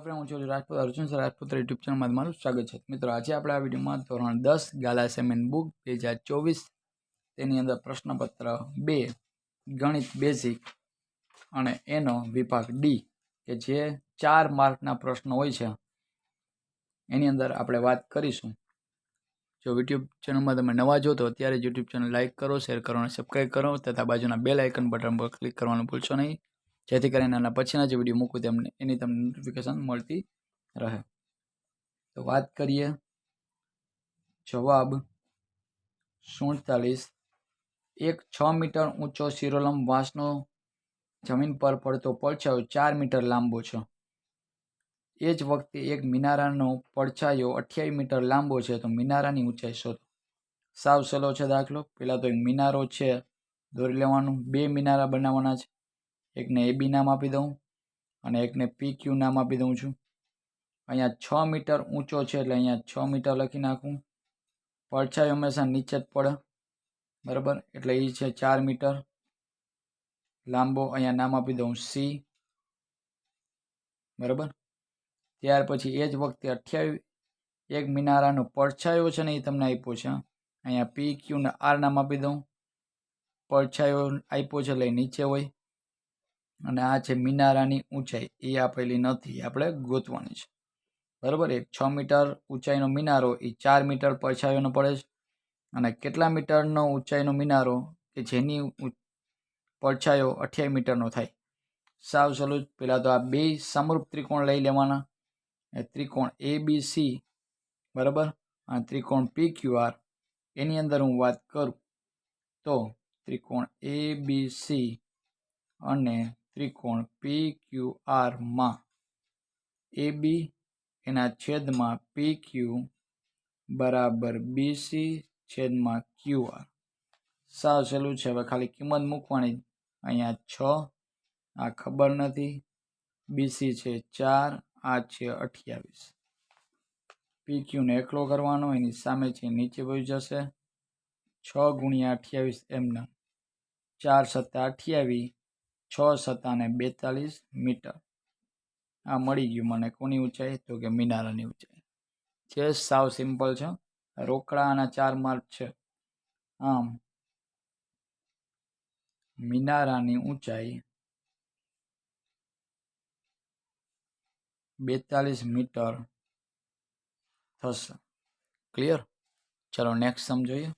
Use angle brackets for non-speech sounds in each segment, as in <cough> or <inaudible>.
Hello friend હું Rajput Arjun sir. Rajput YouTube ચેનલમાં તમારું સ્વાગત છે. મિત્રો, આજે આપણે આ વિડીયોમાં ધોરણ દસ ગાલા સેમેન બુક બે હજાર ચોવીસ તેની અંદર પ્રશ્નપત્ર બે, ગણિત બેઝિક અને એનો વિભાગ ડી કે જે ચાર માર્કના પ્રશ્નો હોય છે. એની અંદર આપણે વાત કરીશું. જો યુટ્યુબ ચેનલમાં તમે નવા જો તો અત્યારે યુટ્યુબ ચેનલ લાઇક કરો શેર કરો અને સબસ્ક્રાઈબ કરો. તથા બાજુના બેલ આઇકન બટન પર ક્લિક કરવાનું ભૂલશો નહીં. જેથી કરીને એના પછીના જે વીડિયો મૂકું તેમને, એની તમને નોટિફિકેશન મળતી રહે. તો વાત કરીએ જવાબ સુડતાલીસ. એક છ મીટર ઊંચો શિરોલમ વાંસનો જમીન પર પડતો પડછાયો ચાર મીટર લાંબો છે. એ જ વખતે એક મિનારાનો પડછાયો અઠ્યાવીસ મીટર લાંબો છે, તો મિનારાની ઊંચાઈ શોધો સાવ સહેલો છે દાખલો. પહેલાં તો એક મિનારો છે, દોરી લેવાનું. બે મિનારા બનાવવાના છે. એકને એ બી નામ આપી દઉં અને એકને પી ક્યુ નામ આપી દઉં છું. અહીંયા છ મીટર ઊંચો છે એટલે અહીંયા છ મીટર લખી નાખું. પડછાઈ હંમેશા નીચે જ પડે. બરાબર? એટલે એ છે ચાર મીટર. લાંબો અહીંયા નામ આપી દઉં સી બરાબર? ત્યાર પછી એ જ વખતે અઠ્યાવીસ, એક મિનારાનો પડછાયો છે ને એ તમને આપ્યો છે અહીંયા પી ક્યુ ને આર નામ આપી દઉં. પડછાયો આપ્યો છે એટલે નીચે હોય. અને આ છે મિનારાની ઊંચાઈ, એ આપેલી નથી. આપણે ગોતવાની છે. બરાબર? એક છ મીટર ઊંચાઈનો મિનારો, એ ચાર મીટર પડછાયોનો પડે છે. અને કેટલા મીટરનો ઊંચાઈનો મિનારો કે જેની પડછાયો અઠ્યાવીસ મીટરનો થાય? સાવ સહેલું પહેલાં તો આ બે સમરૂપ ત્રિકોણ લઈ લેવાના. એ ત્રિકોણ એ બી સી બરાબર? અને ત્રિકોણ પી ક્યુ આર એની અંદર હું વાત કરું. તો ત્રિકોણ એ બી સી અને ત્રિકોણ પી ક્યુ આરમાં એ બી એના છેદમાં પી ક્યુ બરાબર બીસી છેદમાં ક્યુ આર સાવ સહેલું છે. હવે ખાલી કિંમત મૂકવાની. અહીંયા છ, આ ખબર નથી. બીસી છે ચાર, આ છે અઠ્યાવીસ. પી ક્યુને એકલો કરવાનો, એની સામે છે, નીચે વહી જશે. છ ગુણ્યા અઠ્યાવીસ એમના. ચાર સત્તા અઠ્યાવીસ છ સત્તાને બેતાલીસ મીટર. આ મળી ગયું મને. કોની ઊંચાઈ? તો કે મિનારાની ઊંચાઈ. છે સાવ સિમ્પલ છે. રોકડાના ચાર માર્ક છે. આમ, મિનારાની ઊંચાઈ બેતાલીસ મીટર થશે. ક્લિયર ચલો નેક્સ્ટ સમજોઈએ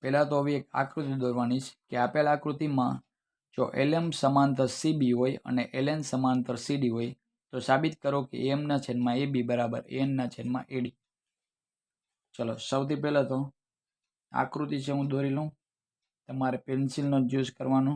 પહેલાં તો હવે એક આકૃતિ દોરવાની છે કે આપેલ આકૃતિમાં જો એલએમ સમાંતર સીબી હોય અને એલએન સમાંતર સીડી હોય, તો સાબિત કરો કે એમના છેદમાં એ બી બરાબર એનના છેદમાં એડી ચલો, સૌથી પહેલાં તો આકૃતિ છે હું દોરી લઉં. તમારે પેન્સિલનો જ યુઝ કરવાનો.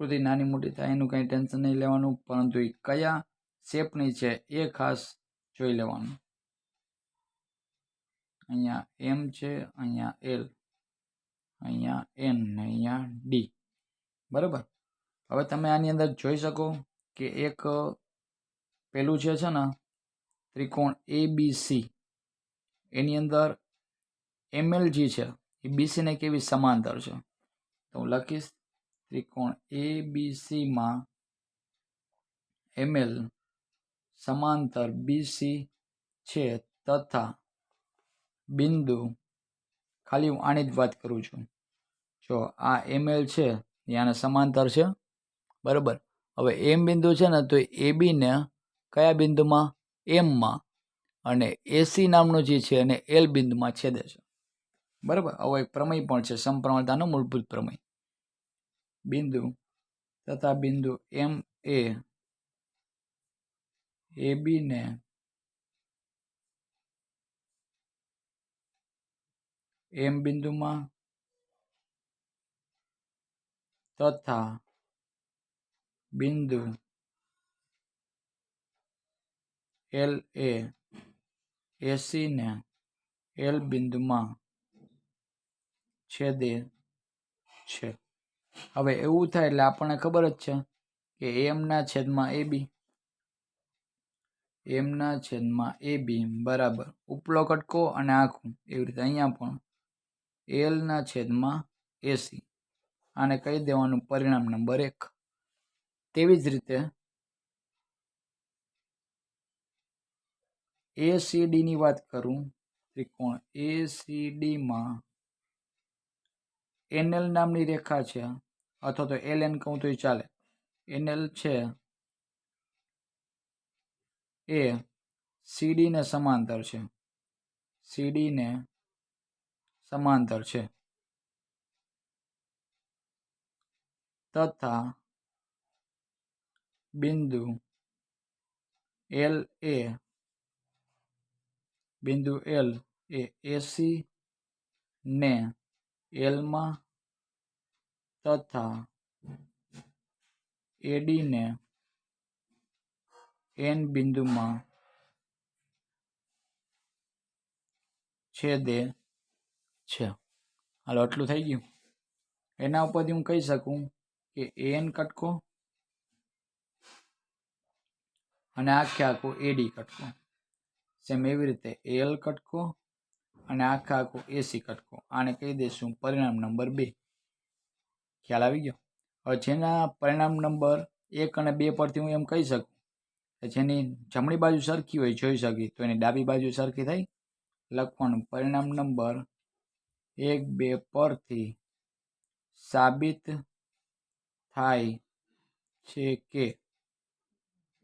આકૃતિ નાની મોટી થાય, એનું કંઈ ટેન્શન નહીં લેવાનું, પરંતુ એ કયા શેપની છે એ ખાસ જોઈ લેવાનું. અહીંયા એમ છે, અહીંયા એલ અહીંયા એન ને અહીંયા ડી બરાબર? હવે તમે આની અંદર જોઈ શકો કે એક પેલું જે છે ને, ત્રિકોણ એ બી સી એની અંદર એમએલજી છે. એ બીસીને કેવી સમાંતર છે? તો હું લખીશ. ત્રિકોણ એ બી સીમાં એમએલ સમાંતર બીસી છે તથા બિંદુ, ખાલી હું આની જ વાત કરું છું. જો આ એમએલ છે, એ આને સમાંતર છે, બરાબર? હવે એમ બિંદુ છે ને, તો એ બીને કયા બિંદુમાં? એમમાં અને એસી નામનું જે છે એને એલ બિંદુમાં છેદે છે. બરાબર? આવો એક પ્રમેય પણ છે, સમપ્રમાણતાનો મૂળભૂત પ્રમેય. બિંદુ તથા બિંદુ એમ એ એ બીને એમ બિંદુમાં તથા બિંદુ એલ એ એસીને એલ બિંદુમાં છેદે છે. હવે એવું થાય એટલે આપણને ખબર જ છે કે એમના છેદમાં એ બી એમના છેદમાં એ બી બરાબર. ઉપલો કટકો અને આખું, એવી રીતે અહીંયા પણ. એલના છેદમાં એસી આને કહી દેવાનું પરિણામ નંબર એક. તેવી જ રીતે એસીડીની વાત કરું, ત્રિકોણ એસીડીમાં એનએલ નામની રેખા છે. અથવા તો એલ એન કહું તો ચાલે. એનએલ છે એ સીડીને સમાંતર છે. સીડીને સમાંતર છે. તથા બિંદુ એલ એ બિંદુ એલ એ એસી ને એલમાં તથા એડીને એન બિંદુમાં છેદે છે. હાલો, આટલું થઈ ગયું. એના ઉપરથી હું કહી શકું કે એન કટકો અને આખે આખું એડી કટકો. સેમ એવી રીતે એલ કટકો અને આખે આખું એસી કટકો. આને કહી દઈશું પરિણામ નંબર બે. ખ્યાલ આવી ગયો. હવે જેના પરિણામ નંબર એક અને બે પરથી હું એમ કહી શકું જેની જમણી બાજુ સરખી હોય જોઈ શકી તો એની ડાબી બાજુ સરખી થઈ લખવાનું પરિણામ નંબર એક, બે પરથી સાબિત થાય છે કે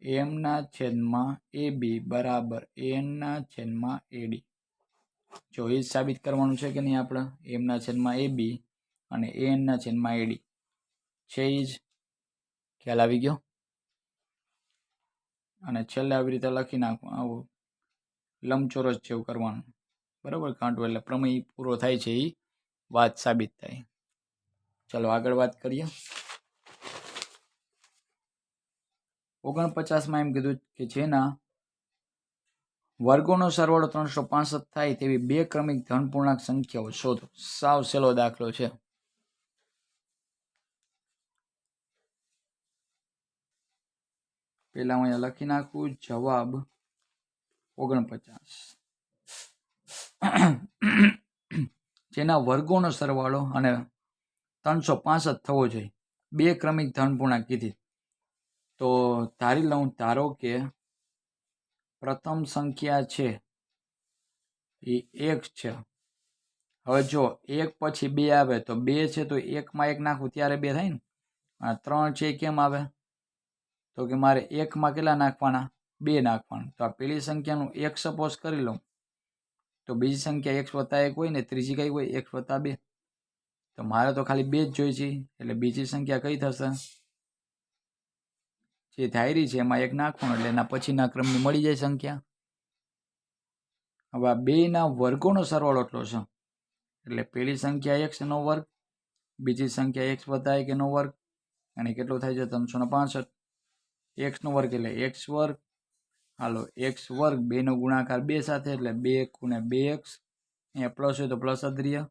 એમના છેદમાં એ બી બરાબર એનના છેદમાં એડી જો એ સાબિત કરવાનું છે કે નહીં આપણે? એમના છેદમાં એ બી અને એનના છેદમાં એડી છે એ જ? ખ્યાલ આવી ગયો? અને છેલ્લે આવી રીતે લખી નાખવું આવું લંબચોરસ જેવું કરવાનું. બરાબર? કાંટું એટલે પ્રમેય પૂરો થાય છે એ વાત સાબિત થાય. ચલો આગળ વાત કરીએ. ઓગણપચાસમાં એમ કીધું કે જેના વર્ગોનો સરવાળો ત્રણસો પાસઠ થાય તેવી બે ક્રમિક ધન પૂર્ણાંક સંખ્યાઓ શોધો. સાવ સેલો દાખલો છે. પેલા હું અહીંયા લખી નાખું, જવાબ ઓગણપચાસ. જેના વર્ગોનો સરવાળો અને ત્રણસો પાસઠ થવો જોઈએ. બે ક્રમિક ધનપૂર્ણા કીધી. તો ધારી લઉં, ધારો કે પ્રથમ સંખ્યા છે એ એક છે. હવે જો એક પછી બે આવે તો બે છે તો એકમાં એક નાખું, ત્યારે બે થાય ને? આ ત્રણ છે કેમ આવે? તો કે મારે એકમાં કેટલા નાખવાના? બે નાખવાના. તો આ પેલી સંખ્યાનું એક સપોઝ કરી લઉં. તો બીજી સંખ્યા એક વત્તા એક હોય ને ત્રીજી કઈ હોય? એક વત્તા બે. તો મારે તો ખાલી બે જ જોઈ છે એટલે બીજી સંખ્યા કઈ થશે? જે ધાયરી છે એમાં એક નાખવાનું, એટલે એના પછીના ક્રમની મળી જાય સંખ્યા. હવે આ બેના વર્ગોનો સરવાળો એટલો છે. એટલે પેલી સંખ્યા એક્સ એનો વર્ગ, બીજી સંખ્યા એક્સ વત્તા એક એનો વર્ગ, અને કેટલો થાય છે? ત્રણસો ને પાસઠ. એક્સનો વર્ગ એટલે એક્સ વર્ગ. હાલો એક્સ વર્ગ બેનો ગુણાકાર બે સાથે એટલે બે ગુણે બે એક્સ અહીંયા પ્લસ હોય તો પ્લસ અદ્રિય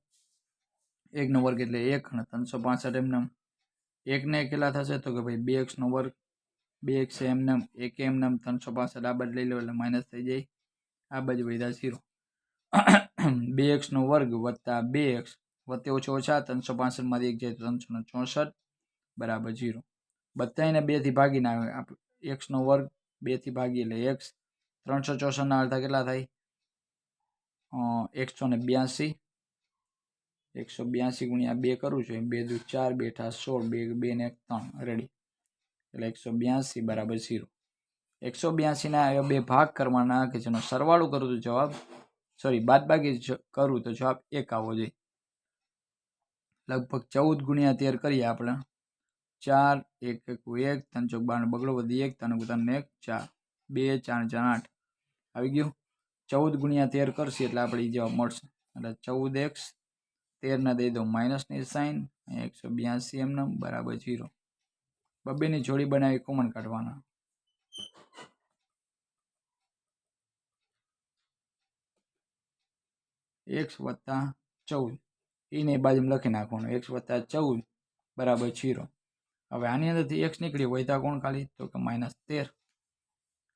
એકનો વર્ગ એટલે એક અને ત્રણસો પાસઠ એમને એકને કેટલા થશે? તો કે ભાઈ બે એક્સનો વર્ગ, બે એક્સ એમને એક એમને ત્રણસો પાસઠ. આ બાજુ લઈ લો એટલે માઇનસ થઈ જાય. આ બાજુ વધ્યા ઝીરો <coughs> બે એક્સનો વર્ગ વત્તા બે એક્સ વત્તે ઓછો ઓછા ત્રણસો પાસઠમાંથી એક જાય તો ત્રણસો ને ચોસઠ, બરાબર ઝીરો બધાને બેથી ભાગીને આવે એક્સનો વર્ગ બેથી ભાગી એટલે એક્સ ત્રણસો ચોસઠના અડધા કેટલા થાય? એકસો ને બ્યાસી. એકસો બ્યાસી ગુણ્યા બે કરું છું. બે દુ ચાર બેઠા સોળ, બે બે ને એક, ત્રણ. રેડી એટલે એકસો બ્યાસી બરાબર ઝીરો એકસો બ્યાસીના એવા બે ભાગ કરવાના કે જેનો સરવાળો કરું તો જવાબ. સોરી બાદબાકી કરું તો જવાબ એક આવવો જોઈએ. લગભગ ચૌદ ગુણ્યા તેર કરીએ આપણે. ચાર, એક એક એક, ત્રણ, ચોક બાર બગડો વધી એક, ત્રણ ત્રણ, એક, ચાર, બે, ચાર ચાર, આઠ. આવી ગયું? ચૌદ ગુણ્યા તેર કરશે એટલે આપણે જવાબ મળશે. એટલે ચૌદ એક્સ તેરના દઈ દો માઇનસની સાઇન એકસો બ્યાસી એમનો બરાબર જીરો બબ્બેની જોડી બનાવી કોમન કાઢવાના. એક્સ વત્તા ચૌદ. એને બાજુમાં લખી નાખવાનું. એક્સ વત્તા ચૌદ, બરાબર જીરો હવે આની અંદરથી એક્સ નીકળી તો કોણ ખાલી? તો કે માઇનસ તેર.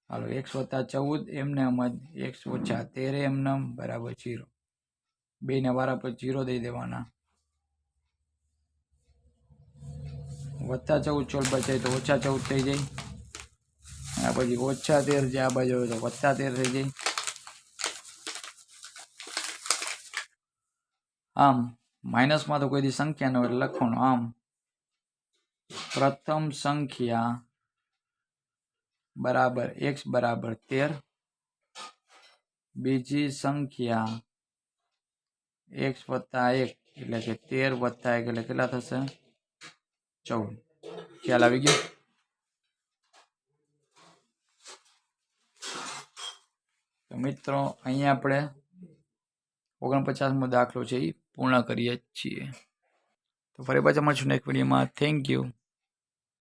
હાલો એક્સ વત્તા ચૌદ એમને એમ જ એક્સ ઓછા તેર એમને એમ બરાબર જીરો બેને વારા પર જીરો દઈ દેવાના. વત્તા ચૌદ ચોલ બચાય તો ઓછા ચૌદ થઈ જાય. આ પછી ઓછા તેર જે આ બાજુ તો વત્તા તેર થઈ જાય. આમ માઇનસમાં તો કોઈ દી સંખ્યા ન હોય લખવાનું, આમ. પ્રથમ સંખ્યા બરાબર એક્સ બરાબર તેર. બીજી સંખ્યા એક્સ વત્તા એક, એટલે કે તેર વત્તા એક, એટલે કેટલા થશે? ચૌદ. ખ્યાલ આવી ગયો? તો મિત્રો, અહીંયા આપણે ઓગણપચાસમો દાખલો છે એ પૂર્ણ કરીએ છીએ. તો ફરી પાછા મળશું નેક્સ્ટ વિડીયોમાં થેન્ક યુ